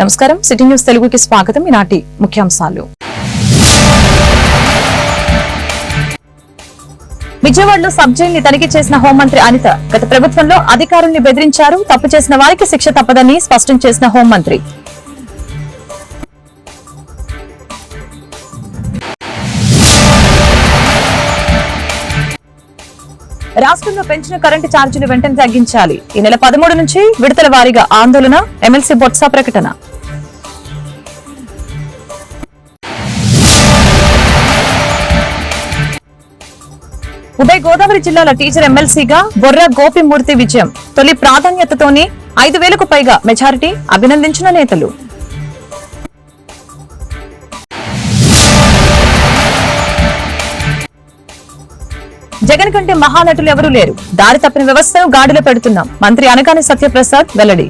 నమస్కారం. City news తెలుగుకి స్వాగతం. ఈనాటి ముఖ్యాంశాలు. విజయవాడలో సబ్ జైల్ని తనిఖీ చేసిన హోంమంత్రి అనిత గత ప్రభుత్వంలో అధికారుల్ని బెదిరించారు. తప్పు చేసిన వారికి శిక్ష తప్పదని స్పష్టం చేసిన హోంమంత్రి. రాష్ట్రంలో పెంచిన కరెంటు ఛార్జీలు వెంటనే తగ్గించాలి. ఈ నెల పదమూడు నుంచి విడతల వారీగా ఆందోళన ఎమ్మెల్సీ బొత్స ప్రకటన. ఉభయ గోదావరి జిల్లాల టీచర్ ఎమ్మెల్సీగా బొర్ర గోపిమూర్తి విజయం. తొలి ప్రాధాన్యతతోనే ఐదు వేలకు పైగా మెజారిటీ అభినందించిన నేతలు. జగన్ కంటే మహానటులు ఎవరూ లేరు. దారి తప్పిన వ్యవస్థను గాడిలో పెడుతున్నాం. మంత్రి అనగాని సత్యప్రసాద్ వెల్లడి.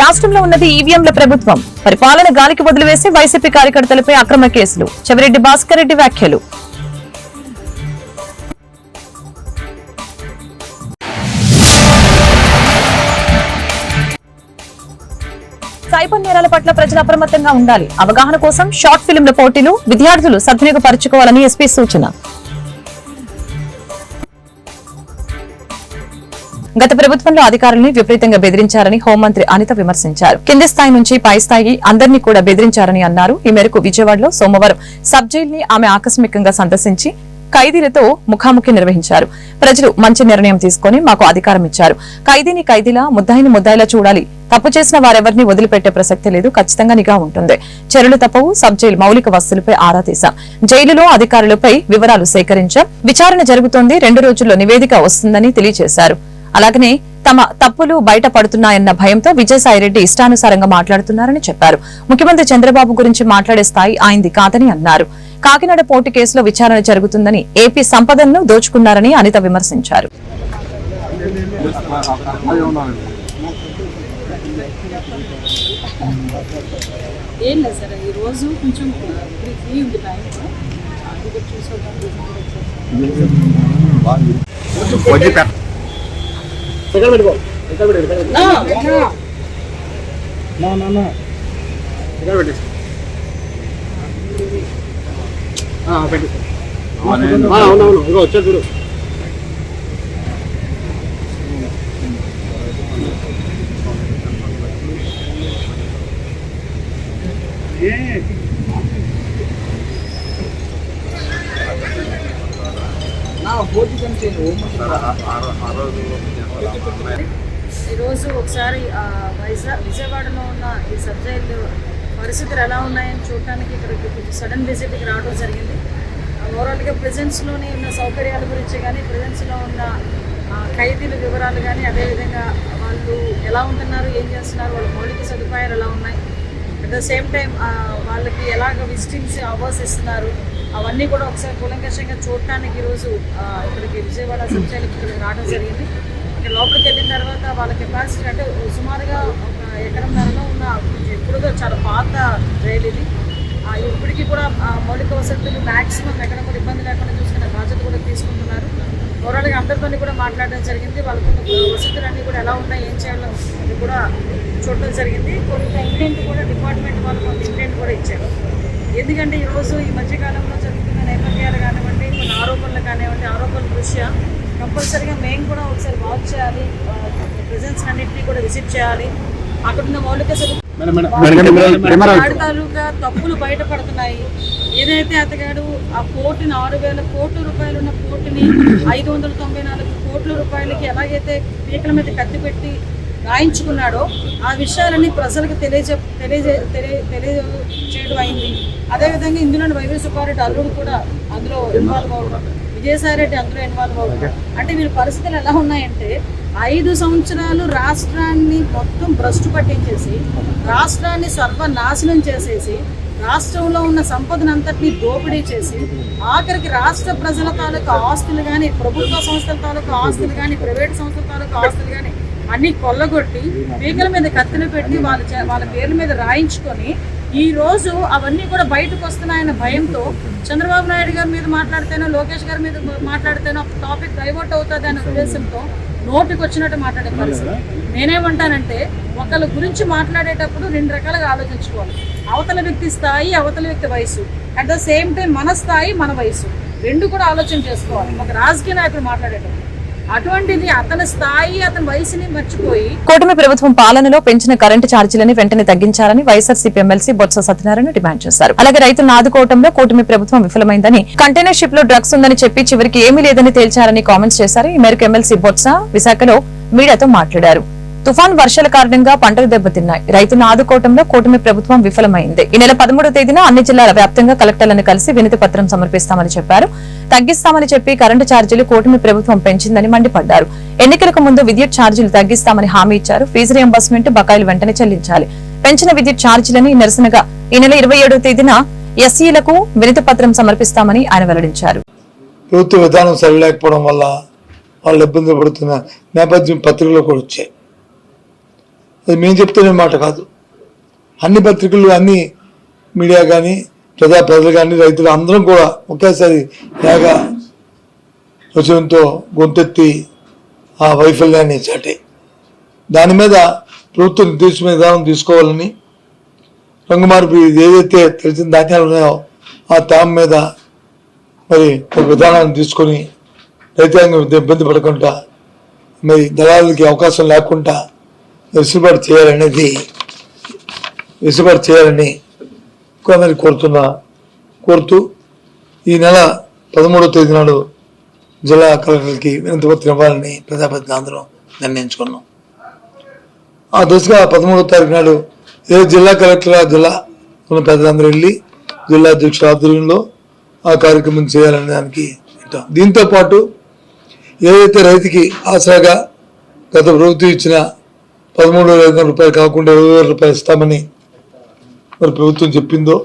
రాష్ట్రంలో ఉన్నది ఈవీఎంల ప్రభుత్వం. పరిపాలన గాలికి వదిలివేసి వైసీపీ కార్యకర్తలపై అక్రమ కేసులు. చెవిరెడ్డి భాస్కర్ రెడ్డి వ్యాఖ్యలు. సైబర్ నేరాల పట్ల ప్రజలు అప్రమత్తంగా ఉండాలి. అవగాహన కోసం షార్ట్ ఫిల్మ్ల పోటీలు విద్యార్థులు సద్వినియోగపరచుకోవాలని ఎస్పీ సూచన. గత ప్రభుత్వంలో అధికారుల్ని విపరీతంగా బెదిరించారని హోంమంత్రి అనిత విమర్శించారు. కింది స్థాయి నుంచి పై స్థాయి అందరినీ కూడా బెదిరించారని అన్నారు. ఈ మేరకు విజయవాడలో సోమవారం సబ్ జైల్ని ఆమె ఆకస్మికంగా సందర్శించి ఖైదీలతో ముఖాముఖి నిర్వహించారు. ప్రజలు మంచి నిర్ణయం తీసుకుని మాకు అధికారం ఇచ్చారు. ఖైదీని ఖైదీలా ముద్దాయిని ముద్దాయిలా చూడాలి. తప్పు చేసిన వారెవరిని వదిలిపెట్టే ప్రసక్తి లేదు. ఖచ్చితంగా నిఘా ఉంటుంది. చర్యలు తప్పవు. సబ్ జైలు మౌలిక వసతులపై ఆరా తీశాం జైలులో అధికారులపై వివరాలు సేకరించాం. విచారణ జరుగుతోంది. రెండు రోజుల్లో నివేదిక వస్తుందని తెలియజేశారు. అలాగనే తమ తప్పులు బయట పడుతున్నాయన్న భయంతో విజయసాయిరెడ్డి ఇష్టానుసారంగా మాట్లాడుతున్నారని చెప్పారు. ముఖ్యమంత్రి చంద్రబాబు గురించి మాట్లాడే స్థాయి ఆయనది కాదని అన్నారు. కాకినాడ పోర్టు కేసులో విచారణ జరుగుతుందని ఏపీ సంపదను దోచుకున్నారని అనిత విమర్శించారు. ఏం లేదు సార్ ఈరోజు కొంచెం ఫ్రీ ఉంది టైం అది కూడా చూసుకోవడం అవునవును ఇగో వచ్చా చూడు. ఈరోజు ఒకసారి వైజాగ్ విజయవాడలో ఉన్న ఈ సబ్జైలు పరిస్థితులు ఎలా ఉన్నాయని చూడటానికి ఇక్కడికి కొంచెం సడన్ విజిట్కి రావడం జరిగింది. ఓవరాల్గా ప్రెజెన్స్లోని ఉన్న సౌకర్యాల గురించి కానీ ప్రెజెన్స్లో ఉన్న ఖైదీల వివరాలు కానీ అదేవిధంగా వాళ్ళు ఎలా ఉంటున్నారు ఏం చేస్తున్నారు వాళ్ళ మౌలిక సదుపాయాలు ఎలా ఉన్నాయి. అట్ ద సేమ్ టైం వాళ్ళకి ఎలాగ విజిటింగ్స్ అవర్స్ ఇస్తున్నారు అవన్నీ కూడా ఒకసారి కూలంకషంగా చూడటానికి ఈరోజు ఇక్కడికి విజయవాడ సబ్జెక్ట్ ఇక్కడికి రావడం జరిగింది. అంటే లోపలికి వెళ్ళిన తర్వాత వాళ్ళ కెపాసిటీ అంటే సుమారుగా ఒక ఎకరం ధరలో ఉన్న ఎప్పుడుదో చాలా పాత రైలు ఇది. ఇప్పటికీ కూడా మౌలిక వసతులు మ్యాక్సిమం ఎక్కడ కూడా ఇబ్బంది లేకుండా చూసుకునే బాధ్యత కూడా తీసుకుంటున్నారు. ఓవరాల్గా అందరితో కూడా మాట్లాడడం జరిగింది. వాళ్ళకున్న వసతులు అన్నీ కూడా ఎలా ఉన్నాయి ఏం చేయాలో అది కూడా చూడడం జరిగింది. కొంత ఇంటెంట్ కూడా డిపార్ట్మెంట్ వాళ్ళు కొంత ఇంటెంట్ కూడా ఇచ్చారు. ఎందుకంటే ఈరోజు ఈ మధ్యకాలంలో జరుగుతున్న నేపథ్యాలు కానివ్వండి కొన్ని ఆరోపణలు కానివ్వండి ఆరోపణల దృష్ట్యా కంపల్సరీగా మేము కూడా ఒకసారి వాచ్ చేయాలి. ప్రెజెన్స్ అన్నింటినీ కూడా విజిట్ చేయాలి. అక్కడ ఉన్న మౌలిక సదుపాయాలు తాలూకా తప్పులు బయటపడుతున్నాయి. ఏదైతే అతగాడు ఆ కోటిని ఆరు వేల కోట్ల రూపాయలు ఉన్న కోటిని ఐదు వందల తొంభై నాలుగు కోట్ల రూపాయలకి ఎలాగైతే పీకల మీద కత్తి పెట్టి రాయించుకున్నాడో ఆ విషయాలన్నీ ప్రజలకు తెలియజే తెలియజే తెలియ తెలియజేయడం అయింది. అదేవిధంగా ఇందులో వైవి సుబ్బారెడ్డి అల్లుడు కూడా అందులో ఇన్వాల్వ్ అవ్వడం. విజయసాయిరెడ్డి అందులో ఇన్వాల్వ్ అవ్వడం. అంటే వీళ్ళ పరిస్థితులు ఎలా ఉన్నాయంటే ఐదు సంవత్సరాలు రాష్ట్రాన్ని మొత్తం భ్రష్టు పట్టించేసి రాష్ట్రాన్ని సర్వనాశనం చేసేసి రాష్ట్రంలో ఉన్న సంపదనంతటినీ దోపిడీ చేసి ఆఖరికి రాష్ట్ర ప్రజల తాలూకా ఆస్తులు కానీ ప్రభుత్వ సంస్థల తాలూకా ఆస్తులు కానీ ప్రైవేట్ సంస్థల తాలూకా ఆస్తులు కానీ అన్ని కొల్లగొట్టి పీకల మీద కత్తిని పెట్టి వాళ్ళ వాళ్ళ పేర్ల మీద రాయించుకొని ఈ రోజు అవన్నీ కూడా బయటకు వస్తున్నాయన్న భయంతో చంద్రబాబు నాయుడు గారి మీద మాట్లాడితేనో లోకేష్ గారి మీద మాట్లాడితేనో టాపిక్ డైవర్ట్ అవుతుంది అనే ఉద్దేశంతో నోటికి వచ్చినట్టు మాట్లాడే పరిస్థితి. నేనేమంటానంటే ఒకళ్ళ గురించి మాట్లాడేటప్పుడు రెండు రకాలుగా ఆలోచించుకోవాలి. అవతల వ్యక్తి స్థాయి అవతల వ్యక్తి వయసు. అట్ ద సేమ్ టైం మన స్థాయి మన వయసు. రెండు కూడా ఆలోచన చేసుకోవాలి. ఒక రాజకీయ నాయకుడు మాట్లాడేటప్పుడు. అటువంటిది అతని స్థాయి అతని వయసుని మర్చిపోయి కూటమి ప్రభుత్వం పాలనలో పెంచిన కరెంటు ఛార్జీలని వెంటనే తగ్గించాలని YSRCP MLC Botsa Satyanarayana demand చేశారు. అలాగే రైతులను ఆదుకోవడంలో కూటమి ప్రభుత్వం విఫలమైందని కంటైనర్ షిప్లో డ్రగ్స్ ఉందని చెప్పి చివరికి ఏమీ లేదని తేల్చారని కామెంట్స్ చేశారు. ఈ మేరకు ఎమ్మెల్సీ బొత్స విశాఖలో మీడియాతో మాట్లాడారు. తుఫాన్ వర్షాల కారణంగా పంటలు దెబ్బతిన్నాయి. రైతులను ఆదుకోవడంలో కూటమి ప్రభుత్వం విఫలమైంది. ఈ నెల పదమూడో తేదీన అన్ని జిల్లాల వ్యాప్తంగా కలెక్టర్లను కలిసి వినతి పత్రం సమర్పిస్తామని చెప్పారు. తగ్గిస్తామని చెప్పి కరెంటు ఛార్జీలు కూటమి ప్రభుత్వం పెంచిందని మండిపడ్డారు. ఎన్నికలకు ముందు విద్యుత్ ఛార్జీలు తగ్గిస్తామని హామీ ఇచ్చారు. ఫీజు రియంబర్స్మెంట్ బకాయిలు వెంటనే చెల్లించాలి. పెంచిన విద్యుత్ ఛార్జీలని నిరసనగా ఈ నెల ఇరవై ఏడో తేదీన ఎస్సీలకు వినతి పత్రం సమర్పిస్తామని ఆయన వెల్లడించారు. ప్రభుత్వ విధానం సరిలేకపోవడం వల్ల వాళ్ళు ఇబ్బంది పడుతున్న నేపథ్యం పత్రికలో కూడా వచ్చాయి. అది మేము చెప్తున్న మాట కాదు. అన్ని పత్రికలు అన్ని మీడియా కానీ ప్రజా ప్రజలు కానీ రైతులు అందరం కూడా ఒకేసారి ఏక వచనంతో గొంతెత్తి ఆ వైఫల్యాన్ని చాటే. దాని మీద ప్రభుత్వం నిర్దేశం విధానం తీసుకోవాలని రంగు మార్పు ఏదైతే తెలిసిన ధాన్యాలు ఉన్నాయో ఆ తామ మీద మరి ఒక విధానాన్ని తీసుకొని రైతాంగం ఇబ్బంది పడకుండా మరి దళాలకి అవకాశం లేకుండా వెసులుబాటు చేయాలనేది వెసులుబాటు చేయాలని కొందరు కోరుతున్నా కోరుతూ ఈ నెల పదమూడవ తేదీ నాడు జిల్లా కలెక్టర్కి వినతి పత్రం ఇవ్వాలని ప్రజాపతి అందరం నిర్ణయించుకున్నాం. ఆ దశగా పదమూడవ తారీఖు నాడు ఏ జిల్లా కలెక్టర్ ఆ జిల్లా ఉన్న పెద్దలందరూ వెళ్ళి జిల్లా అధ్యక్షుల ఆధ్వర్యంలో ఆ కార్యక్రమం చేయాలనే దానికి పెట్టాం దీంతో పాటు ఏదైతే రైతుకి ఆసరాగా గత ప్రభుత్వం ఇచ్చిన పదమూడు వేల ఐదు వందల రూపాయలు కాకుండా ఇరవై వేల రూపాయలు ఇస్తామని మరి ప్రభుత్వం చెప్పిందో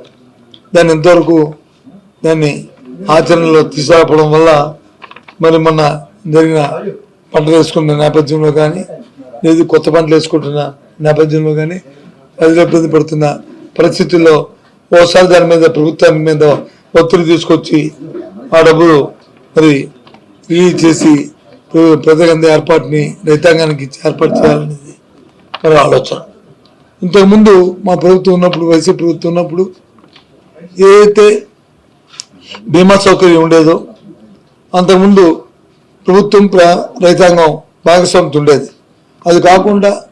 దాన్ని ఇంతవరకు దాన్ని ఆచరణలో తీసుకురావడం వల్ల మరి మొన్న జరిగిన పంటలు వేసుకున్న నేపథ్యంలో కానీ లేదు కొత్త పంటలు వేసుకుంటున్న నేపథ్యంలో కానీ ప్రజలు ఇబ్బంది పడుతున్న పరిస్థితుల్లో ఓసారి దాని మీద ప్రభుత్వం మీద ఒత్తిడి తీసుకొచ్చి ఆ డబ్బులు మరి రిలీజ్ చేసి ప్రజలందరి ఏర్పాటుని రైతాంగానికి ఇచ్చి ఏర్పాటు చేయాలనేది మరి ఆలోచన. ఇంతకుముందు మా ప్రభుత్వం ఉన్నప్పుడు వైసీపీ ప్రభుత్వం ఉన్నప్పుడు ఏదైతే బీమా సౌకర్యం ఉండేదో అంతకుముందు ప్రభుత్వం ప్ర- రైతాంగం భాగస్వామ్యం ఉండేది. అది కాకుండా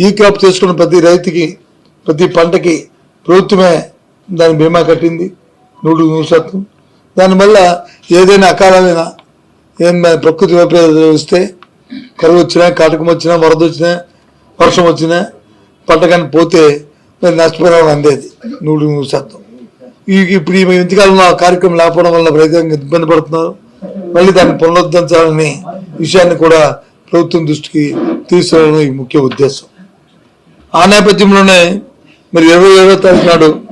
ఈ క్రాప్ చేసుకున్న ప్రతి రైతుకి ప్రతి పంటకి ప్రభుత్వమే దాని బీమా కట్టింది నూరు నూరు శాతం. దానివల్ల ఏదైనా అకాలమైన ఏమైనా ప్రకృతి వైపరీత్యాలు వస్తే కరువు వచ్చినా కాటకం వచ్చినా వరద వచ్చినా వర్షం వచ్చినా పంట కానీ పోతే మరి నష్టపరిహారం అందేది. నూరు నూరు శాతం. ఈ ఇప్పుడు ఈ ఇంతకాలంలో ఆ కార్యక్రమం లేకపోవడం వల్ల రైతాంగం ఇబ్బంది పడుతున్నారు. మళ్ళీ దాన్ని పునరుద్ధరించాలని విషయాన్ని కూడా ప్రభుత్వం దృష్టికి తీసుకురావడం ఈ ముఖ్య ఉద్దేశం. ఆ నేపథ్యంలోనే మరి ఇరవై ఏడో తారీఖు నాడు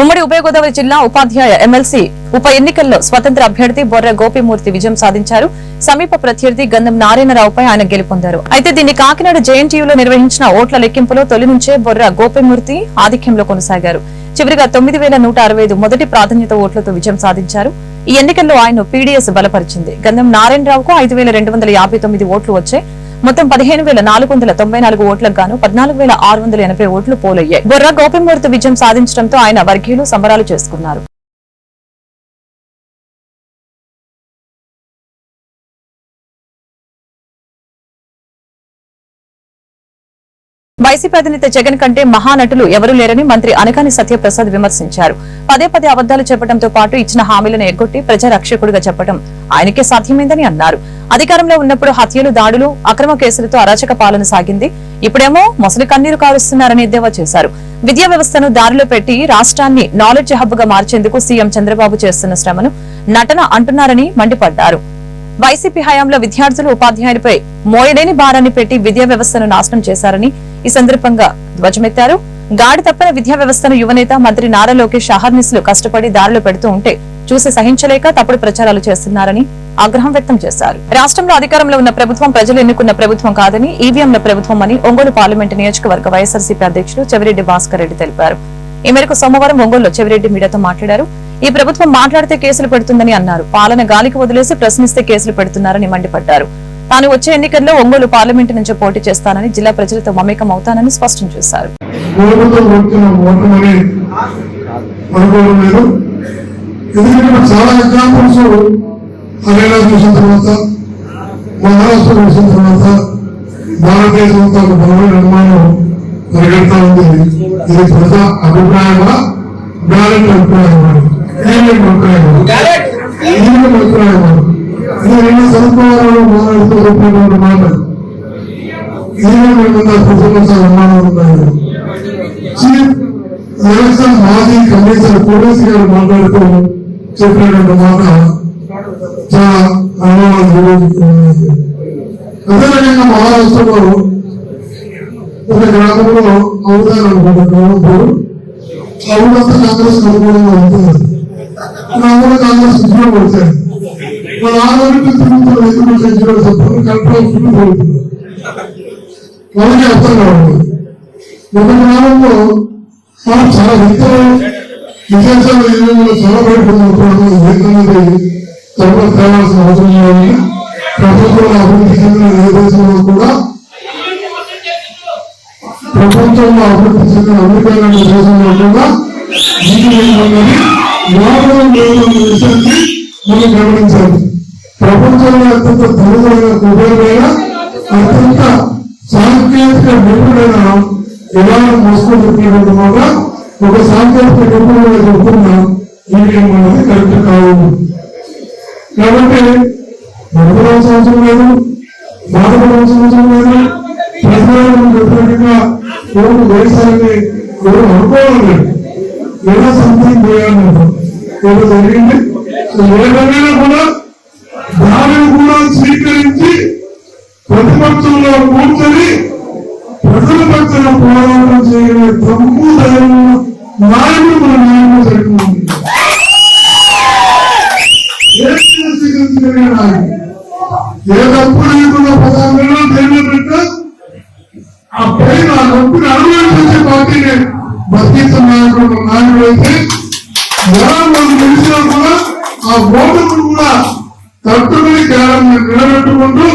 ఉమ్మడి ఉభయ గోదావరి జిల్లా ఉపాధ్యాయ ఎమ్మెల్సీ ఉప ఎన్నికల్లో స్వతంత్ర అభ్యర్థి బొర్ర గోపిమూర్తి విజయం సాధించారు. సమీప ప్రత్యర్థి గంధం నారాయణరావుపై ఆయన గెలుపొందారు. అయితే దీన్ని కాకినాడ జేఎన్టీయూలో నిర్వహించిన ఓట్ల లెక్కింపులో తొలి నుంచే బొర్ర గోపిమూర్తి ఆధిక్యంలో కొనసాగారు. చివరిగా తొమ్మిది వేల నూట అరవై ఐదు మొదటి ప్రాధాన్యత ఓట్లతో విజయం సాధించారు. ఈ ఎన్నికల్లో ఆయన పీడీఎస్ బలపరిచింది. గంధం నారాయణరావుకు ఐదు వేల రెండు వందల యాభై తొమ్మిది ఓట్లు వచ్చాయి. మొత్తం పదిహేను వేల నాలుగు వందల తొంభై నాలుగు ఓట్లకు గాను పద్నాలుగు వేల ఆరు వందల ఎనభై ఓట్లు పోలయ్యాయి. బొర్ర గోపిమూర్తి విజయం సాధించడంతో ఆయన వర్గీయులు సంబరాలు చేసుకున్నారు. వైసీపీ అధినేత జగన్ కంటే మహానటులు ఎవరూ లేరని మంత్రి అనకాని సత్యప్రసాద్ విమర్శించారు. పదే పదే అబద్దాలు చెప్పడంతో పాటు ఇచ్చిన హామీలను ఎగ్గొట్టి ప్రజారక్షకుడిగా చెప్పడం ఆయనకే సాధ్యమైందని అన్నారు. అధికారంలో ఉన్నప్పుడు హత్యలు దాడులు అక్రమ కేసులతో అరాచక పాలన సాగింది. ఇప్పుడేమో మొసలి కన్నీరు కారుస్తున్నారని ఎద్దేవా చేశారు. విద్యా వ్యవస్థను దారిలో పెట్టి రాష్ట్రాన్ని నాలెడ్జ్ హబ్గా మార్చేందుకు సీఎం చంద్రబాబు చేస్తున్న శ్రమను నటన అంటున్నారని మండిపడ్డారు. వైసీపీ హయాంలో విద్యార్థులు ఉపాధ్యాయులపై మోయలేని భారాన్ని పెట్టి విద్యా వ్యవస్థను నాశనం చేశారని ఈ సందర్భంగా ధ్వజమెత్తారు. గాడి తప్పిన విద్యా వ్యవస్థను యువనేత మంత్రి నారా లోకేష్ అహర్నిశలు కష్టపడి దారిలో పెడుతూ ఉంటే చూసి సహించలేక తప్పుడు ప్రచారాలు చేస్తున్నారని ఆగ్రహం వ్యక్తం చేశారు. రాష్ట్రంలో అధికారంలో ఉన్న ప్రభుత్వం ప్రజలు ఎన్నుకున్న ప్రభుత్వం కాదని ఈవీఎంల ప్రభుత్వం అని ఒంగోలు పార్లమెంటు నియోజకవర్గ వైఎస్ఆర్సీపీ అధ్యక్షులు చెవిరెడ్డి భాస్కర్ రెడ్డి తెలిపారు. ఈ మేరకు సోమవారం ఒంగోలులో చెవిరెడ్డి మీడియాతో మాట్లాడారు. ఈ ప్రభుత్వం మాట్లాడితే కేసులు పెడుతుందని అన్నారు. పాలన గాలికి వదిలేసి ప్రశ్నిస్తే కేసులు పెడుతున్నారని మండిపడ్డారు. తాను వచ్చే ఎన్నికల్లో ఒంగోలు పార్లమెంటు నుంచి పోటీ చేస్తానని జిల్లా ప్రజలతో మమేకం అవుతానని స్పష్టం చేశారు. ఓటుతో ఒక బలమైన పరిగెడతా ఉంది. ఇది ప్రజా అభిప్రాయమా? బ్యాలెట్ అభిప్రాయమా? అభిప్రాయమా? ఈవీఎం అభిప్రాయమా ఇది చెప్పినటువంటి మాట అనుమానం ఉన్నాయి చీఫ్ ఎలక్షన్ మాజీ కమిషనర్ పోలీస్ గారు మాట్లాడుతూ చెప్పినటువంటి మాట చాలా అనుమానం కలిగిస్తుంది. అదే రకంగా మహారాష్ట్రలో ఒక గ్రామంలో అవుతారు అవునంతా కాంగ్రెస్ అనుకూలంగా ఉంటుంది. కాంగ్రెస్ ఉద్యోగం వచ్చారు. మన ఆరోగ్యం తిరుగుతున్న ఎందుకు కలెక్టర్ చుట్టూ వాళ్ళకి అర్థం కావాలి ఒక గ్రామంలో మనం చాలా వ్యక్తులు విశేషాలు ఏమేమో చాలా బయటపడుతున్నప్పుడు ఏదన్నది త్వరగా తేవాల్సిన అవసరం లేదు ప్రభుత్వం అభివృద్ధి చెందిన ఏ దేశంలో కూడా ప్రపంచంలో అభివృద్ధి చెందిన అమెరికా లాంటి దేశంలో కూడా జీవితం విషయాన్ని మనం గమనించాలి ప్రపంచంలో అత్యంత ధనమైన కుబేరుడైన అత్యంత సాంకేతిక నిపుణుడైన ఇలాంటి మోసుకో చెప్పినటువంటి మాట ఒక సాంకేతిక నిపుణుడు చెబుతున్న ఈవీఎం అనేది కరెక్ట్ కావు కాబట్టి భయపడాల్సిన అవసరం లేదు బాధపడాల్సిన అవసరం లేదు ప్రజలను వ్యతిరేకంగా కోర్టు వేశారని ఎవరు అనుకోవాలి? ఎలా ఏదో సంథింగ్ చేయాలంటారు ఏదో జరిగింది? సో కూడా దానిని కూడా స్వీకరించి ప్రతిపక్షంలో కూర్చొని ప్రజల పక్షన పోరాటం చేయగలిగే తమ్ము ధైర్యం నాయకుడు మన నాయకుడు సరిపోతుంది ఏ తప్పు లేకుండా పదార్థంలో దేని పెట్టా ఆ పైన ఆ తప్పుని అనుభవించే పార్టీని బతికించిన నాయకుడు నాయకుడు అయితే ఎలా మనం తెలిసినా కూడా ఆ ఓటును కూడా తట్టుకుని కేవలం నిలబెట్టుకుంటూ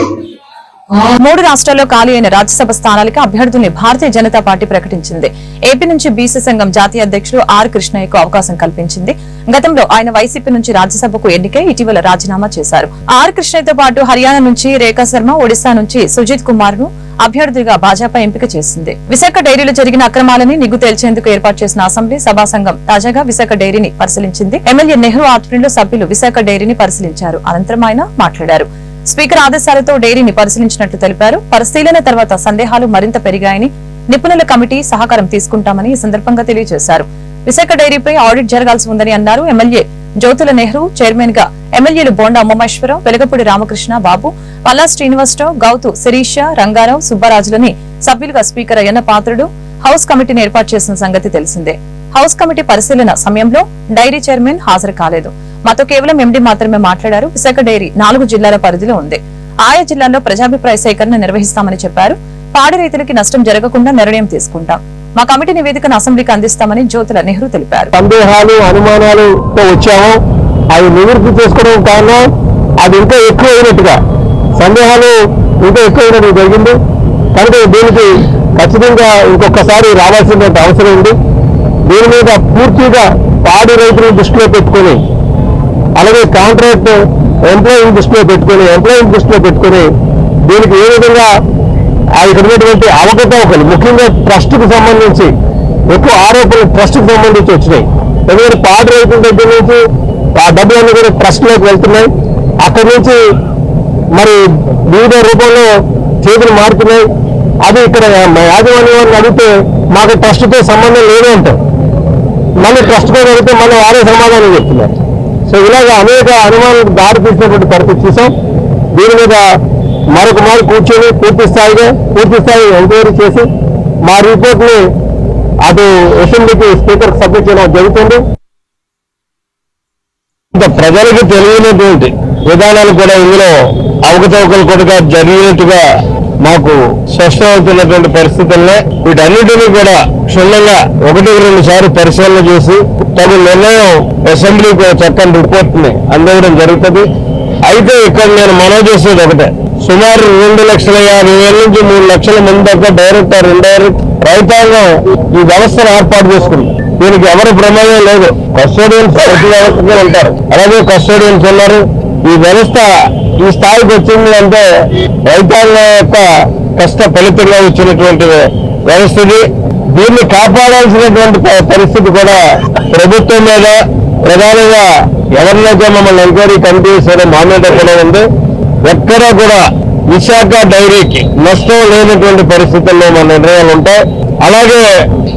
మూడు రాష్ట్రాల్లో ఖాళీ అయిన రాజ్యసభ స్థానాలకు అభ్యర్థుల్ని భారతీయ జనతా పార్టీ ప్రకటించింది. ఏపీ నుంచి బీసీ సంఘం జాతీయ అధ్యక్షుడు ఆర్ కృష్ణయ్యకు అవకాశం కల్పించింది. గతంలో ఆయన వైసీపీ నుంచి రాజ్యసభకు ఎన్నికై ఇటీవల రాజీనామా చేశారు. ఆర్ కృష్ణయ్యతో పాటు హర్యానా నుంచి రేఖా శర్మ ఒడిశా నుంచి సుజిత్ కుమార్ను అభ్యర్థిగా భాజపా ఎంపిక చేసింది. విశాఖ డైరీలో జరిగిన అక్రమాలని నిగ్గు తేల్చేందుకు ఏర్పాటు చేసిన అసెంబ్లీ సభా సంఘం తాజాగా విశాఖ డైరీని పరిశీలించింది. ఎమ్మెల్యే నెహ్రూ ఆధ్వర్యంలో సభ్యులు విశాఖ డైరీని పరిశీలించారు. అనంతరం ఆయన మాట్లాడారు. స్పీకర్ ఆదేశాలతో డైరీని పరిశీలించినట్లు తెలిపారు. పరిశీలన తర్వాత సందేహాలు మరింత పెరిగాయని నిపుణుల కమిటీ సహకారం తీసుకుంటామని ఈ సందర్భంగా తెలియజేశారు. విశాఖ డైరీపై ఆడిట్ జరగాల్సి ఉందని అన్నారు ఎమ్మెల్యే జ్యోతుల నెహ్రూ చైర్మన్గా ఎమ్మెల్యేలు బోండా ఉమామేశ్వరరావు వెలగపూడి రామకృష్ణ బాబు పల్లా శ్రీనివాసరావు గౌతు శిరీష రంగారావు సుబ్బరాజులని సభ్యులుగా స్పీకర్ అయ్యన్న పాత్రుడు హౌస్ కమిటీని ఏర్పాటు చేసిన సంగతి తెలిసిందే. హౌస్ కమిటీ పరిశీలన సమయంలో డైరీ చైర్మన్ హాజరు కాలేదు. మాతో కేవలం ఎండీ మాత్రమే మాట్లాడారు. విశాఖ డైరీ నాలుగు జిల్లాల పరిధిలో ఉంది. ఆయా జిల్లాల్లో ప్రజాభిప్రాయ సేకరణ నిర్వహిస్తామని చెప్పారు. పాడి రైతులకి నష్టం జరగకుండా నిర్ణయం తీసుకుంటాం. మా కమిటీ నివేదికను అసెంబ్లీకి అందిస్తామని జ్యోతుల నెహ్రూ తెలిపారు. సందేహాలు అనుమానాలు వచ్చాము. అవి నివృత్తి చేసుకోవడం కారణం అది ఇంకా ఎక్కువ అయినట్టుగా. సందేహాలు ఇంకా ఎక్కువ అయినట్టు జరిగింది. కనుక దీనికి ఖచ్చితంగా ఇంకొకసారి రావాల్సిన అవసరం ఉంది. దీని మీద పూర్తిగా పాడి రైతులను దృష్టిలో పెట్టుకొని అలాగే కాంట్రాక్ట్ ఎంప్లాయీని దృష్టిలో పెట్టుకొని ఎంప్లాయీని దృష్టిలో పెట్టుకొని దీనికి ఏ విధంగా ఆ ఇక్కడ ఉన్నటువంటి అవకతవకలు ముఖ్యంగా ట్రస్ట్కి సంబంధించి ఎక్కువ ఆరోపణలు ట్రస్ట్కి సంబంధించి వచ్చినాయి. ఎందుకంటే పాట రైతుల దగ్గర నుంచి ఆ డబ్బులన్నీ కూడా ట్రస్ట్లోకి వెళ్తున్నాయి. అక్కడి నుంచి మరి వివిధ రూపంలో చేతులు మారుతున్నాయి. అది ఇక్కడ మా యాజమాన్యం వారిని అడిగితే మాకు ట్రస్ట్తో సంబంధం లేదు అంటారు మళ్ళీ ట్రస్ట్ కూడా అడిగితే మళ్ళీ వారే సమాధానం చెప్తున్నారు. సో ఇలాగ అనేక అనుమానాలకు దారి తీసినటువంటి పరిస్థితి చూసాం. దీని మీద మరొక మారు కూర్చొని పూర్తి స్థాయిగా పూర్తి స్థాయి ఎంక్వైరీ చేసి మా రిపోర్ట్ని అటు అసెంబ్లీకి స్పీకర్కి సబ్మిట్ చేయడం జరుగుతుంది. ప్రజలకు తెలియనటువంటి విధానాలు కూడా ఇందులో అవకతవకలు కూడా జరిగినట్టుగా మాకు స్పష్టమవుతున్నటువంటి పరిస్థితుల్లో వీటన్నిటినీ కూడా క్షుణ్ణంగా ఒకటి రెండు సార్లు పరిశీలన చేసి తగు నిర్ణయం అసెంబ్లీకి చక్కని రిపోర్ట్ని అందించడం జరుగుతుంది. అయితే ఇక్కడ నేను మనవి చేసేది ఒకటే. సుమారు రెండు లక్షల యాభై వేల నుంచి మూడు లక్షల మంది దాకా డైరెక్ట్ ఆర్ ఇండైరెక్ట్ రైతాంగం ఈ వ్యవస్థను ఏర్పాటు చేసుకుంది. దీనికి ఎవరి ప్రమాదం లేదు. కస్టోడియన్స్ ప్రతి వ్యవస్థగా ఉంటారు. అలాగే కస్టోడియన్స్ ఉన్నారు. ఈ వ్యవస్థ ఈ స్థాయికి వచ్చింది అంటే రైతాంగ యొక్క కష్ట ఫలితంగా వచ్చినటువంటి వ్యవస్థది దీన్ని కాపాడాల్సినటువంటి పరిస్థితి కూడా ప్రభుత్వం మీద ప్రధానంగా ఎవరినైతే మమ్మల్ని ఎంక్వైరీ కమిటీ చేశారో మా మీద కూడా ఉంది. ఎక్కడా కూడా విశాఖ డైరీకి నష్టం లేనటువంటి పరిస్థితుల్లో మన నిర్ణయాలు ఉంటాయి. అలాగే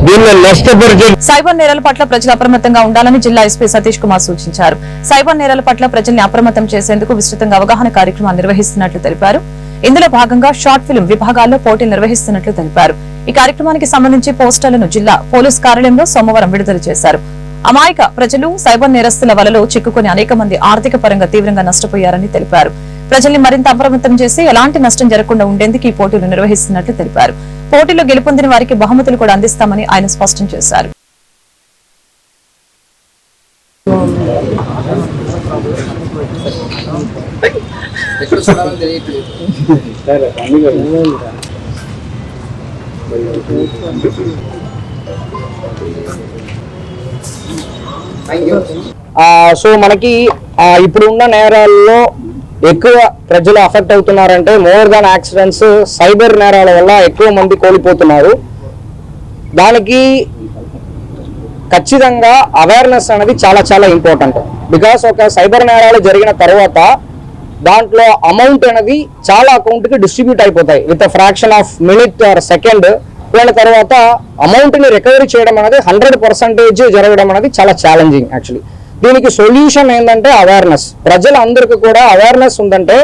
దీన్ని నష్టపరిచే సైబర్ నేరాల పట్ల ప్రజలు అప్రమత్తంగా ఉండాలని జిల్లా ఎస్పీ సతీష్ కుమార్ సూచించారు. సైబర్ నేరాల పట్ల ప్రజల్ని అప్రమత్తం చేసేందుకు విస్తృతంగా అవగాహన కార్యక్రమాలు నిర్వహిస్తున్నట్లు తెలిపారు. ఇందులో భాగంగా షార్ట్ ఫిల్మ్ విభాగాల్లో పోటీలు నిర్వహిస్తున్నట్లు తెలిపారు. ఈ కార్యక్రమానికి సంబంధించి పోస్టర్లను జిల్లా పోలీస్ కార్యాలయంలో సోమవారం విడుదల చేశారు. అమాయక ప్రజలు సైబర్ నేరస్తుల వలలో చిక్కుకుని అనేక మంది ఆర్థిక పరంగా తీవ్రంగా నష్టపోయారని తెలిపారు. ప్రజల్ని మరింత అప్రమత్తం చేసి ఎలాంటి నష్టం జరగకుండా ఉండేందుకు ఈ పోటీలు నిర్వహిస్తున్నట్లు తెలిపారు. పోటీలో గెలుపొందిన వారికి బహుమతులు కూడా అందిస్తామని ఆయన స్పష్టం చేశారు. సో మనకి ఇప్పుడు ఉన్న నేరాల్లో ఎక్కువ ప్రజలు అఫెక్ట్ అవుతున్నారంటే మోర్ దాన్ యాక్సిడెంట్స్ సైబర్ నేరాల వల్ల ఎక్కువ మంది కోల్పోతున్నారు. దానికి ఖచ్చితంగా అవేర్నెస్ అనేది చాలా చాలా ఇంపార్టెంట్ బికాస్ ఒక సైబర్ నేరాలు జరిగిన తర్వాత దాంట్లో అమౌంట్ అనేది చాలా అకౌంట్కి డిస్ట్రిబ్యూట్ అయిపోతాయి. With fraction of minute or second వీళ్ళ తర్వాత అమౌంట్ని రికవరీ చేయడం అనేది హండ్రెడ్ పర్సెంటేజ్ జరగడం అనేది చాలా ఛాలెంజింగ్ యాక్చువల్లీ దీనికి సొల్యూషన్ ఏంటంటే అవేర్నెస్ ప్రజలందరికీ కూడా అవేర్నెస్ ఉందంటే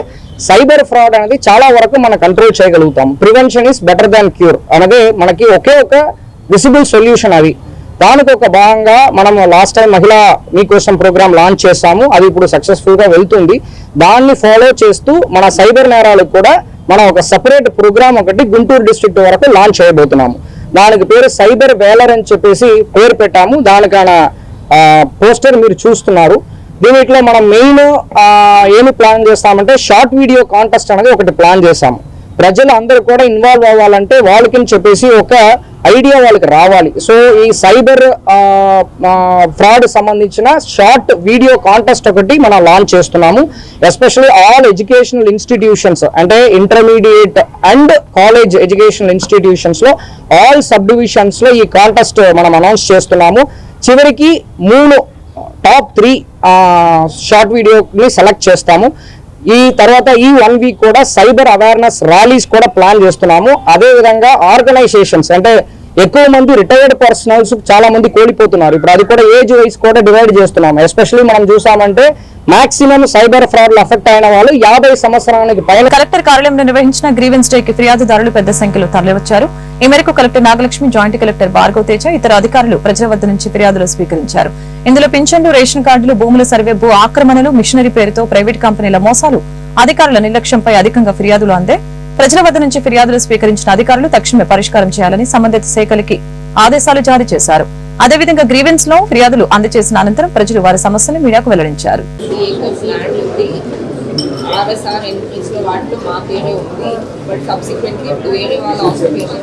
సైబర్ ఫ్రాడ్ అనేది చాలా వరకు మనం కంట్రోల్ చేయగలుగుతాం. Prevention is better than cure అనేది మనకి ఒకే ఒక విసిబుల్ సొల్యూషన్ అది. దానికి ఒక భాగంగా మనం లాస్ట్ టైం మహిళా మీకోసం ప్రోగ్రామ్ లాంచ్ చేసాము అది ఇప్పుడు సక్సెస్ఫుల్గా వెళ్తుంది. దాన్ని ఫాలో చేస్తూ మన సైబర్ నేరాలకు కూడా మనం ఒక సెపరేట్ ప్రోగ్రామ్ ఒకటి గుంటూరు డిస్ట్రిక్ట్ వరకు లాంచ్ చేయబోతున్నాము. దానికి పేరు సైబర్ వేలర్ అని చెప్పేసి పేరు పెట్టాము. దానికైనా పోస్టర్ మీరు చూస్తున్నారు. దీనిట్లో మనం మెయిన్ ఏమి ప్లాన్ చేస్తామంటే షార్ట్ వీడియో కాంటెస్ట్ అనేది ఒకటి ప్లాన్ చేసాము ప్రజలు అందరూ కూడా ఇన్వాల్వ్ అవ్వాలంటే వాళ్ళకి చెప్పేసి ఒక ఐడియా వాళ్ళకి రావాలి. సో ఈ సైబర్ ఫ్రాడ్ సంబంధించిన షార్ట్ వీడియో కాంటెస్ట్ ఒకటి మనం లాంచ్ చేస్తున్నాము. ఎస్పెషల్లీ ఆల్ ఎడ్యుకేషనల్ ఇన్స్టిట్యూషన్స్ అంటే ఇంటర్మీడియట్ అండ్ కాలేజ్ ఎడ్యుకేషనల్ ఇన్స్టిట్యూషన్స్లో ఆల్ సబ్ డివిజన్స్లో ఈ కాంటెస్ట్ మనం అనౌన్స్ చేస్తున్నాము. చివరికి మూడు టాప్ త్రీ షార్ట్ వీడియోని సెలెక్ట్ చేస్తాము. ఈ తర్వాత ఈ వన్ వీక్ కూడా సైబర్ అవేర్నెస్ ర్యాలీస్ కూడా ప్లాన్ చేస్తున్నాము. అదే విధంగా ఆర్గనైజేషన్స్ అంటే ఎక్కువ మంది రిటైర్డ్ పర్సనల్స్ చాలా మంది కోల్పోతున్నారు. ఇప్పుడు అది కూడా ఏజ్ వైస్ కూడా డివైడ్ చేస్తున్నాము ఎస్పెషల్లీ మనం చూసామంటే మాక్సిమం సైబర్ ఫ్రాడ్ అఫెక్ట్ అయిన వాళ్ళు యాభై సంవత్సరానికి పైన కలెక్టర్ కార్యాలయంలో నిర్వహించిన గ్రీవెన్స్ డేకి ఫిర్యాదుదారులు పెద్ద సంఖ్యలో తరలివచ్చారు. ఈ మేరకు collector Nagalakshmi joint collector Bhargava Teja ఇతర అధికారులు ప్రజల వద్ద నుంచి ఫిర్యాదులు స్వీకరించారు. ఇందులో పింఛన్లు రేషన్ కార్డులు భూముల సర్వే భూ ఆక్రమణలు మిషనరీ పేరుతో ప్రైవేట్ కంపెనీల మోసాలు అధికారుల నిర్లక్ష్యంపై అధికంగా ఫిర్యాదులు అందే. ప్రజల వద్ద నుంచి ఫిర్యాదులు స్వీకరించిన అధికారులు తక్షణమే పరిష్కారం చేయాలని సంబంధిత శాఖలకి ఆదేశాలు జారీ చేశారు. అదేవిధంగా గ్రీవెన్స్లో ఫిర్యాదులు అందజేసిన అనంతరం ప్రజలు వారి సమస్యలను మీడియాకు వెల్లడించారు. ఆర్ఎస్ఆర్ ఎన్పిస్లో వాటిలో మా పేరే ఉంది బట్ సబ్సిక్వెంట్లీ వేరే వాళ్ళ ఆక్యుపేషన్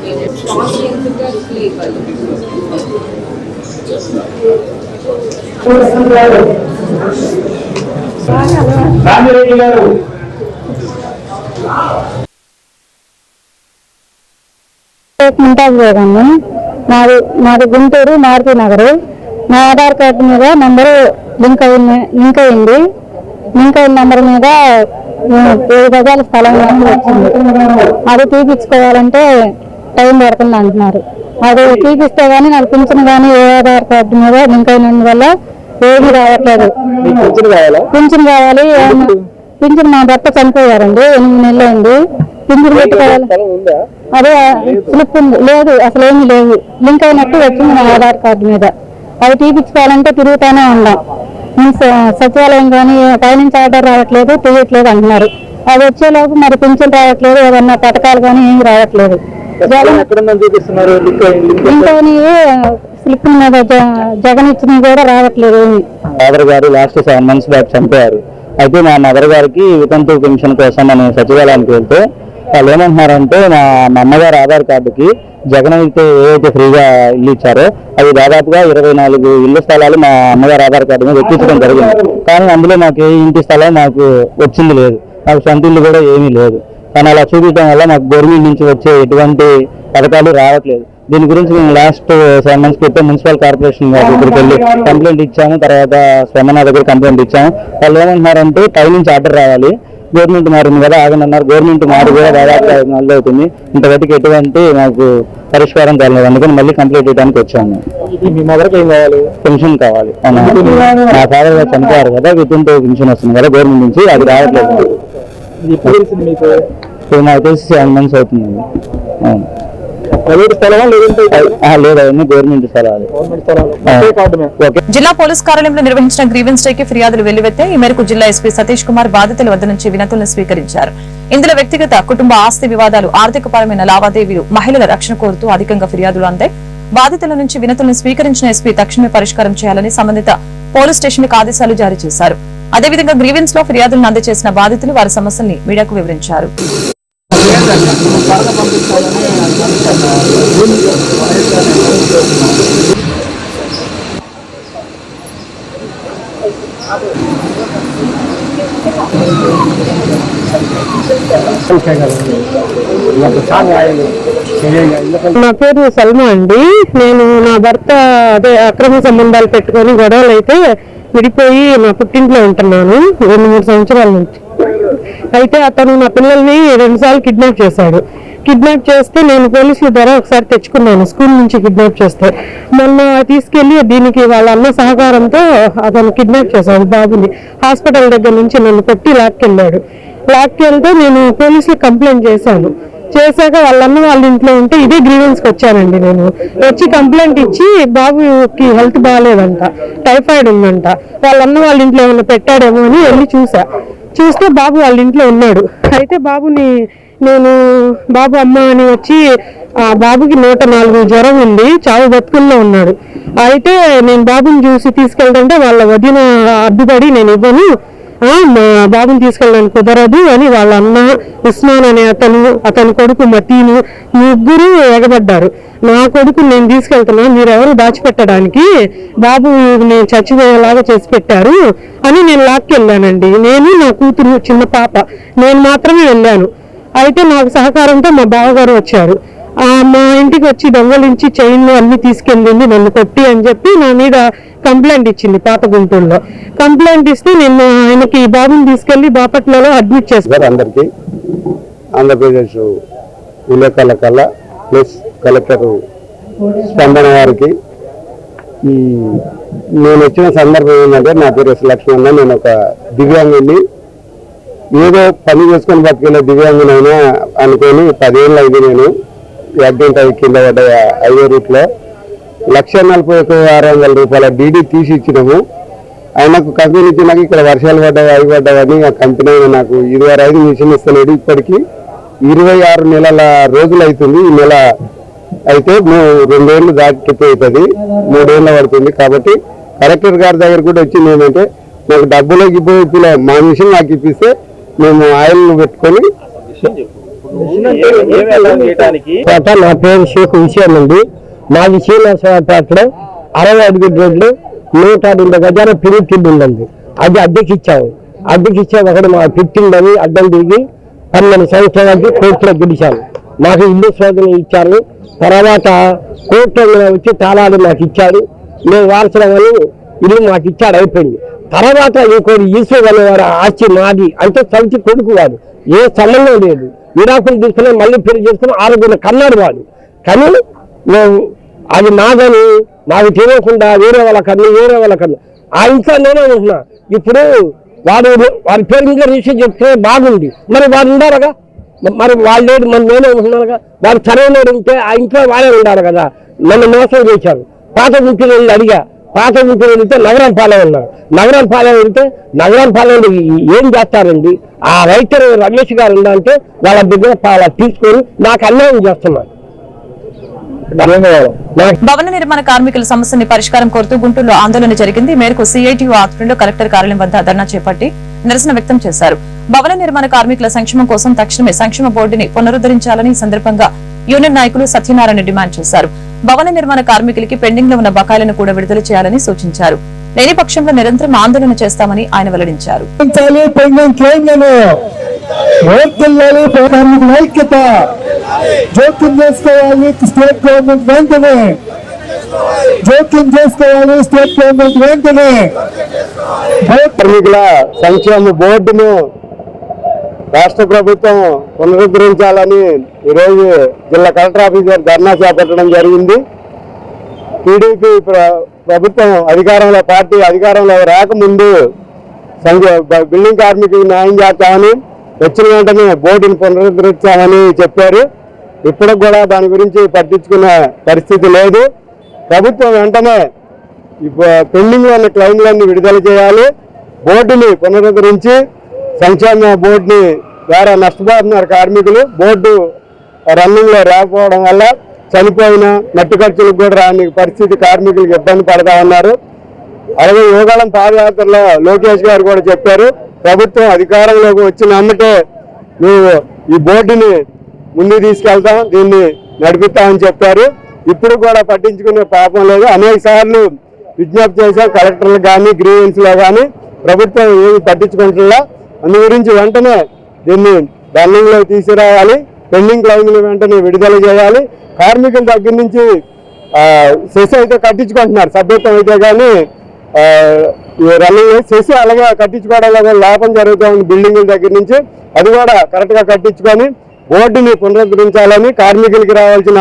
ఇవ్వాలి ముంతాజ్ బేగంని మాది మాది గుంటూరు మారుతి నగర్. నా ఆధార్ కార్డు మీద నంబరు లింక్ అయింది లింక్ అయింది. లింక్ అయిన నంబర్ మీద ఏడు గజాల స్థలం వచ్చింది. అది తీపించుకోవాలంటే టైం పడుతుంది అంటున్నారు. అది తీపిస్తే గానీ నాకు పింఛన్ కానీ ఏ ఆధార్ కార్డు మీద లింక్ అయినందువల్ల ఏమీ రావట్లేదు. పింఛన్ కావాలి? పింఛన్ మా భర్త చనిపోయారండి ఎనిమిది నెలలు అయింది. పింఛన్ పెట్టుకోవాలి. అదే స్లిప్ ఉంది. లేదు అసలు ఏమీ లేవు లింక్ అయినట్టు వచ్చింది నా ఆధార్ కార్డు మీద. అవి తీపించుకోవాలంటే తిరుగుతానే ఉన్నాం. సచివాలయం కానీ పైనుంచి ఆర్డర్ రావట్లేదు తీయట్లేదు అంటున్నారు. అది వచ్చేలోపు మరి పింఛన్ రావట్లేదు ఏదన్నా పథకాలు కానీ ఏమి రావట్లేదు. ఇంకోని స్లిప్ మీద జ- జగన్ ఇచ్చినవి కూడా రావట్లేదు ఫాదర్ గారు లాస్ట్ సెవెన్ మంత్స్ బ్యాక్ చనిపోయారు అయితే మా మదర్ గారికి వితంతు పెన్షన్ కోసం మనం సచివాలయానికి వెళ్తే వాళ్ళు ఏమంటున్నారంటే మా మా అమ్మగారు ఆధార్ కార్డుకి జగన్ అయితే ఏవైతే ఫ్రీగా ఇల్లు ఇచ్చారో అవి దాదాపుగా ఇరవై నాలుగు ఇళ్ళ స్థలాలు మా అమ్మగారు ఆధార్ కార్డు మీద ఎక్కించడం జరిగింది. కానీ అందులో మాకు ఏ ఇంటి స్థలం మాకు వచ్చింది లేదు. నాకు సొంత ఇల్లు కూడా ఏమీ లేదు. కానీ అలా చూపించడం వల్ల మాకు గవర్నమెంట్ నుంచి వచ్చే ఎటువంటి పథకాలు రావట్లేదు. దీని గురించి మేము లాస్ట్ సెవెన్ మంత్స్ క్రితం మున్సిపల్ కార్పొరేషన్ గారి దగ్గరికి వెళ్ళి కంప్లైంట్ ఇచ్చాము. తర్వాత స్వమన దగ్గర కంప్లైంట్ ఇచ్చాము. వాళ్ళు ఏమంటున్నారంటే పై నుంచి ఆర్డర్ రావాలి. గవర్నమెంట్ మారింది కదా ఆగండి అన్నారు. గవర్నమెంట్ మారి కూడా దాదాపు ఐదు నెలలు అవుతుంది. ఇంతవరకు ఎటువంటి మాకు పరిష్కారం కాలేదు. అందుకని మళ్ళీ కంప్లైంట్ చేయడానికి వచ్చాము. పెన్షన్ కావాలి? మా ఫాదర్ గారు చనిపోయారు కదా విత్ పెన్షన్ వస్తుంది కదా గవర్నమెంట్ నుంచి అది రావట్లేదు. ఇప్పుడు నాకు తెలిసి సెవెన్ మంత్స్ అవుతుందండి అవును. జిల్లా పోలీస్ కార్యాలయంలో నిర్వహించిన గ్రీవెన్స్ డే కి ఫిర్యాదులు వెల్లువెత్తే ఈ మేరకు జిల్లా ఎస్పీ సతీష్ కుమార్ బాధితుల వద్ద నుంచి వినతులను స్వీకరించారు. ఇందులో వ్యక్తిగత కుటుంబ ఆస్తి వివాదాలు ఆర్థికపరమైన లావాదేవీలు మహిళల రక్షణ కోరుతూ అధికంగా ఫిర్యాదులు అందాయి. బాధితుల నుంచి వినతులను స్వీకరించిన ఎస్పీ తక్షణమే పరిష్కారం చేయాలని సంబంధిత పోలీస్ స్టేషన్కు ఆదేశాలు జారీ చేశారు. అదేవిధంగా గ్రీవెన్స్లో ఫిర్యాదులను అందజేసిన బాధితులు వారి సమస్యల్ని మీడియాకు వివరించారు. నా పేరు సల్మా అండి. నేను నా భర్త అదే అక్రమ సంబంధాలు పెట్టుకొని గొడవలు అయితే విడిపోయి నా పుట్టింట్లో ఉంటున్నాను. రెండు మూడు సంవత్సరాల నుంచి. అయితే అతను నా పిల్లల్ని రెండుసార్లు కిడ్నాప్ చేశాడు. కిడ్నాప్ చేస్తే నేను పోలీసుల ద్వారా ఒకసారి తెచ్చుకున్నాను స్కూల్ నుంచి కిడ్నాప్ చేస్తే. మొన్న తీసుకెళ్ళి దీనికి వాళ్ళ అన్న సహకారంతో అతను కిడ్నాప్ చేశాడు బాబుని. హాస్పిటల్ దగ్గర నుంచి నన్ను కొట్టి లాక్కెళ్ళాడు. లాక్కెళ్తే నేను పోలీసులకు కంప్లైంట్ చేశాను. చేశాక వాళ్ళన్న వాళ్ళ ఇంట్లో ఉంటే ఇదే గ్రీవెన్స్కి వచ్చానండి నేను. వచ్చి కంప్లైంట్ ఇచ్చి బాబుకి హెల్త్ బాగాలేదంట టైఫాయిడ్ ఉందంట. వాళ్ళన్న వాళ్ళ ఇంట్లో ఏమైనా పెట్టాడేమో అని వెళ్ళి చూసా. చూస్తే బాబు వాళ్ళ ఇంట్లో ఉన్నాడు. అయితే బాబుని నేను బాబు అమ్మ అని వచ్చి ఆ బాబుకి నూట నాలుగు జ్వరం ఉంది చావు బతుకుల్లో ఉన్నాడు. అయితే నేను బాబుని చూసి తీసుకెళ్తుంటే వాళ్ళ వదిన అడ్డుపడి నేను ఇవ్వను మా బాబుని తీసుకెళ్ళడానికి కుదరదు అని వాళ్ళ అన్న ఉస్మాన్ అనే అతను అతని కొడుకు మతీను ముగ్గురు ఎగబడ్డారు. నా కొడుకు నేను తీసుకెళ్తున్నా మీరెవరు దాచిపెట్టడానికి? బాబు నేను చచ్చిపోయేలాగా చేసి పెట్టారు అని నేను లాక్కెళ్ళానండి. నేను నా కూతురు చిన్న పాప. నేను మాత్రమే వెళ్ళాను. అయితే నాకు సహకారంతో మా బావగారు వచ్చారు. మా ఇంటికి వచ్చి దొంగలించి చైన్లు అన్ని తీసుకెళ్ళింది నన్ను కొట్టి అని చెప్పి నా మీద కంప్లైంట్ ఇచ్చింది పాత గుంటూరులో. కంప్లైంట్ ఇస్తే నేను ఆయనకి బాబుని తీసుకెళ్ళి బాపట్లలో అడ్మిట్ చేశాను అందరికీ ఆంధ్రప్రదేశ్ విలేకరుల కల్లా ప్లస్ కలెక్టర్ స్పందన గారికి ఈ నేను వచ్చిన సందర్భం ఏంటంటే నా పేరు ఎస్ లక్ష్మణ నేను ఒక దివ్యాంగుని ఏదో పని చేసుకొని బతికెళ్ళే దివ్యాంగునైనా అనుకొని పదేళ్ళు అయింది నేను. యాక్సిడెంట్ అయ్యి కింద పడ్డ ఐదో రూట్లో లక్ష నలభై ఒక ఆరు వందల రూపాయల డీడీ తీసి ఇచ్చినాము. ఆయనకు కంపెనీ ఇచ్చినాక ఇక్కడ వర్షాలు పడ్డాయి అవి పడ్డావని ఆ కంపెనీ నాకు ఇరవై ఐదు మిషన్ ఇస్తలేడు ఇప్పటికీ ఇరవై ఆరు నెలల రోజులు అవుతుంది. ఈ నెల అయితే మేము రెండేళ్ళు దాటిపోతుంది మూడేళ్ళు పడుతుంది. కాబట్టి కలెక్టర్ గారి దగ్గర కూడా వచ్చింది ఏంటంటే నాకు డబ్బులు ఇప్పిలే మా మిషన్ నాకు ఇప్పిస్తే మేము ఆయిల్ పెట్టుకొని నా పేరు షేక్ హుసేన్ అండి. మాది శ్రీనివాసపేటలో అరవై ఐదు రోడ్లు నూట డెబ్బై గజాల పిరికిడ్ ఉందండి. అది అద్దెకి ఇచ్చాము. అద్దెకి ఇచ్చే ఒకడు మా అని అడ్డం తిరిగి పన్నెండు సంవత్సరాలకి కోర్టులో గెలిచాను మాకు ఇల్లు శోధన ఇచ్చారు తర్వాత కోర్టులో వచ్చి తాళాలు నాకు ఇచ్చారు. మేము వారసులమని ఇల్లు మాకు ఇచ్చాడు అయిపోయింది. తర్వాత ఇంకోటి ఈశ్వర్ అనేవాడు ఆస్తి మాది. అంటే చవితి కొడుకు వాడు. ఏ సంబంధం లేదు. విడాకులు తీసుకుని మళ్ళీ పెళ్ళి చేసుకుని ఆరోగ్యం కన్నాడు వాడు. కానీ మేము అది నాదని నాకు తెలియకుండా వేరే వాళ్ళ కన్ను వేరే వాళ్ళ కన్ను. ఆ ఇంట్లో నేనే ఉంటున్నా. ఇప్పుడు వాడు వాడి పేరు మీద రిజిస్టర్ చెప్తే బాగుంది. మరి వాడు ఉండాలిగా? మరి వాళ్ళు లేడు మరి నేనే ఉంటున్నారుగా వాడు సరైన ఉంటే ఆ ఇంట్లో వాడే ఉండాలి కదా? నన్ను మోసం చేశారు పాత ఇంటిని అడిగా పాత గుంటూరు వెళ్తే నగరం పాలెం ఉన్నారు నగరం పాలెం వెళ్తే నగరం పాలెం ఏం చేస్తారండి? ఆ రైటర్ రమేష్ గారు ఉందంటే వాళ్ళ దగ్గర పాల తీసుకొని నాకు అన్యాయం చేస్తున్నారు. భవన నిర్మాణ కార్మికుల సమస్యని పరిష్కారం కోరుతూ గుంటూరులో ఆందోళన జరిగింది. మేరకు సిఐటియు ఆధ్వర్యంలో కలెక్టర్ కార్యాలయం వద్ద ధర్నా చేపట్టి నిరసన వ్యక్తం చేశారు. భవన నిర్మాణ కార్మికుల సంక్షేమం కోసం తక్షణమే సంక్షేమ బోర్డుని పునరుద్ధరించాలని ఈ సందర్భంగా యూనియన్ నాయకులు సత్యనారాయణ డిమాండ్ చేశారు. భవన నిర్మాణ కార్మికులకి పెండింగ్లో ఉన్న బకాయిలను కూడా విడుదల చేయాలని సూచించారు. లేని పక్షంలో నిరంతరం ఆందోళన చేస్తామని ఆయన వెల్లడించారు. పెండింగ్ క్లెయిమ్లను వర్తిల్లాలి కార్మికుల ఐక్యత. జోక్యం చేసుకోవాలి స్టేట్ గవర్నమెంట్ వెంటనే. జోక్యం చేసుకోవాలి స్టేట్ గవర్నమెంట్ వెంటనే. కార్మికుల సంక్షేమ బోర్డును రాష్ట్ర ప్రభుత్వం పునరుద్ధరించాలని ఈరోజు జిల్లా కలెక్టర్ ఆఫీస్ దగ్గర ధర్నా చేపట్టడం జరిగింది. టీడీపీ ప్రభుత్వం అధికారంలో పార్టీ అధికారంలో రాకముందు సంఘ- బిల్డింగ్ కార్మికులకు న్యాయం చేస్తామని వచ్చిన వెంటనే బోర్డుని పునరుద్ధరించామని చెప్పారు. ఇప్పటికి కూడా దాని గురించి పట్టించుకునే పరిస్థితి లేదు. ప్రభుత్వం వెంటనే పెండింగ్లో ఉన్న క్లైమ్లన్నీ విడుదల చేయాలి. బోర్డుని పునరుద్ధరించి సంక్షేమ బోర్డుని ద్వారా నష్టపోతున్నారు కార్మికులు. బోర్డు రన్నింగ్లో రాకపోవడం వల్ల చనిపోయిన మట్టి ఖర్చులకు కూడా రాని పరిస్థితి కార్మికులకు ఇబ్బంది పడతా ఉన్నారు. అలాగే యోగాళం పాదయాత్రలో లోకేష్ గారు కూడా చెప్పారు ప్రభుత్వం అధికారంలోకి వచ్చిన అమ్మటే మేము ఈ బోర్డుని ముందు తీసుకెళ్తాం దీన్ని నడిపిస్తామని చెప్పారు. ఇప్పుడు కూడా పట్టించుకునే పాపం లేదు. అనేక సార్లు విజ్ఞప్తి చేశాం కలెక్టర్లు కానీ గ్రీవెన్స్లో కానీ ప్రభుత్వం ఏమి పట్టించుకుంటున్నా అందు గురించి వెంటనే దీన్ని రన్నింగ్ తీసుకురావాలి. పెండింగ్ క్లైమ్లు వెంటనే విడుదల చేయాలి. కార్మికుల దగ్గర నుంచి సెస్ అయితే కట్టించుకుంటున్నారు. సభ్యత్వం అయితే కానీ రన్నింగ్ సెస్ అలాగే కట్టించుకోవడంలో లాభం జరుగుతూ ఉంది బిల్డింగుల దగ్గర నుంచి. అది కూడా కరెక్ట్గా కట్టించుకొని బోర్డుని పునరుద్ధరించాలని కార్మికులకి రావాల్సిన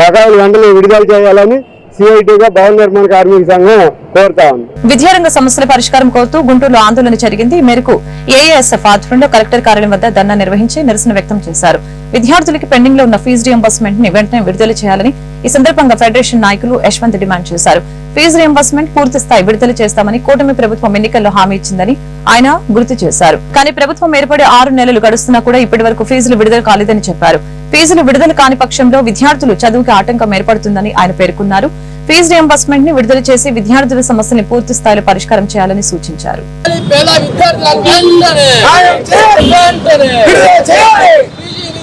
బకాయిలు వెంటనే విడుదల చేయాలని సిఐటిగా భవన నిర్మాణ కార్మిక సంఘం కోరుతా ఉంది. విద్యారంగ సమస్యల పరిష్కారం కోరుతూ గుంటూరులో ఆందోళన జరిగింది. ఈ మేరకు ఏఎస్ఎఫ్ ఆధ్వర్యంలో కలెక్టర్ కార్యాలయం వద్ద ధర్నా నిర్వహించి నిరసన వ్యక్తం చేశారు. విద్యార్థులకి పెండింగ్లో ఉన్న ఫీజు రియంబర్స్మెంట్ని వెంటనే విడుదల చేయాలని ఈ సందర్భంగా ఫెడరేషన్ నాయకులు యశ్వంత్ డిమాండ్ చేశారు. ఫీజు రియంబర్స్మెంట్ పూర్తి స్థాయి విడుదల చేస్తామని కూటమి ప్రభుత్వం ఎన్నికల్లో హామీ ఇచ్చిందని ఆయన గుర్తు చేశారు. కానీ ప్రభుత్వం ఏర్పడి ఆరు నెలలు గడుస్తున్నా కూడా ఇప్పటి వరకు ఫీజులు విడుదల కాలేదని చెప్పారు. ఫీజులు విడుదల కాని పక్షంలో విద్యార్థులు చదువుకి ఆటంకం ఏర్పడుతుందని ఆయన పేర్కొన్నారు. ఫీజు రియంబర్స్మెంట్ని విడుదల చేసి విద్యార్థుల సమస్యని పూర్తి స్థాయిలో పరిష్కారం చేయాలని సూచించారు.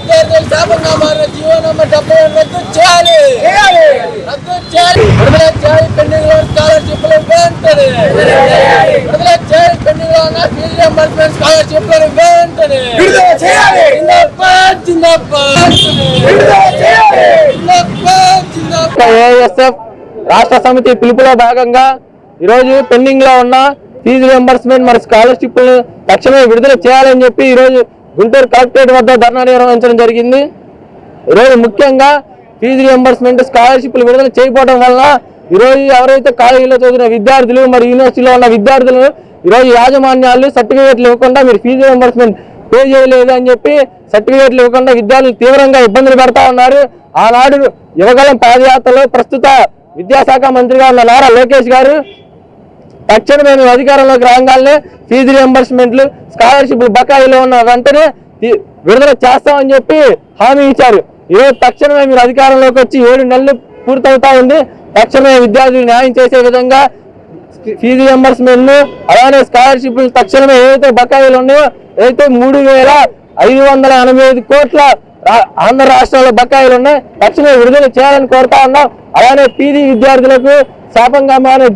విద్యార్థులు శాపంగా మారిన జీవో నంబర్ డెబ్బై ఏడు రద్దు చేయాలి. రద్దు చేయాలి. విడుదల చేయాలి పెండింగ్లో స్కాలర్షిప్ వెంటనే. విడుదల చేయాలి పెండింగ్లో ఉన్న ఫీజు రియంబర్స్మెంట్ వెంటనే. రాష్ట్ర సమితి పిలుపులో భాగంగా ఈరోజు పెండింగ్లో ఉన్న ఫీజు రియంబర్స్మెంట్ మరి స్కాలర్షిప్ తక్షణమే విడుదల చేయాలని చెప్పి ఈరోజు గుంటూరు కలెక్టరేట్ వద్ద ధర్నా నిర్వహించడం జరిగింది. ఈరోజు ముఖ్యంగా ఫీజు రియంబర్స్మెంట్ స్కాలర్షిప్లు విడుదల చేయకపోవడం వల్ల ఈరోజు ఎవరైతే కాలేజీలో చదివిన విద్యార్థులు మరి యూనివర్సిటీలో ఉన్న విద్యార్థులు ఈరోజు యాజమాన్యాలు సర్టిఫికేట్లు ఇవ్వకుండా మీరు ఫీజు రియంబర్స్మెంట్ పే చేయలేదు అని చెప్పి సర్టిఫికేట్లు ఇవ్వకుండా విద్యార్థులు తీవ్రంగా ఇబ్బందులు పడతా ఉన్నారు. ఆనాడు యువగలం పాదయాత్రలో ప్రస్తుత విద్యాశాఖ మంత్రిగా ఉన్న నారా లోకేష్ గారు తక్షణమే మేము అధికారంలోకి రాగానే ఫీజు రియంబర్స్మెంట్లు స్కాలర్షిప్లు బకాయిలో ఉన్న వెంటనే విడుదల చేస్తామని చెప్పి హామీ ఇచ్చారు. ఏ తక్షణమే మీరు అధికారంలోకి వచ్చి ఏడు నెలలు పూర్తవుతా ఉంది. తక్షణమే విద్యార్థులు న్యాయం చేసే విధంగా ఫీజు రియంబర్స్మెంట్లు అలానే స్కాలర్షిప్ తక్షణమే ఏదైతే బకాయిలు ఉన్నాయో ఏదైతే మూడు వేల ఐదు వందల ఎనభై ఐదు కోట్ల ఆంధ్ర రాష్ట్రంలో బకాయిలు ఉన్నాయి తక్షణమే విడుదల చేయాలని కోరుతా ఉన్నాం. అలానే పీజీ విద్యార్థులకు శాపంగా మారే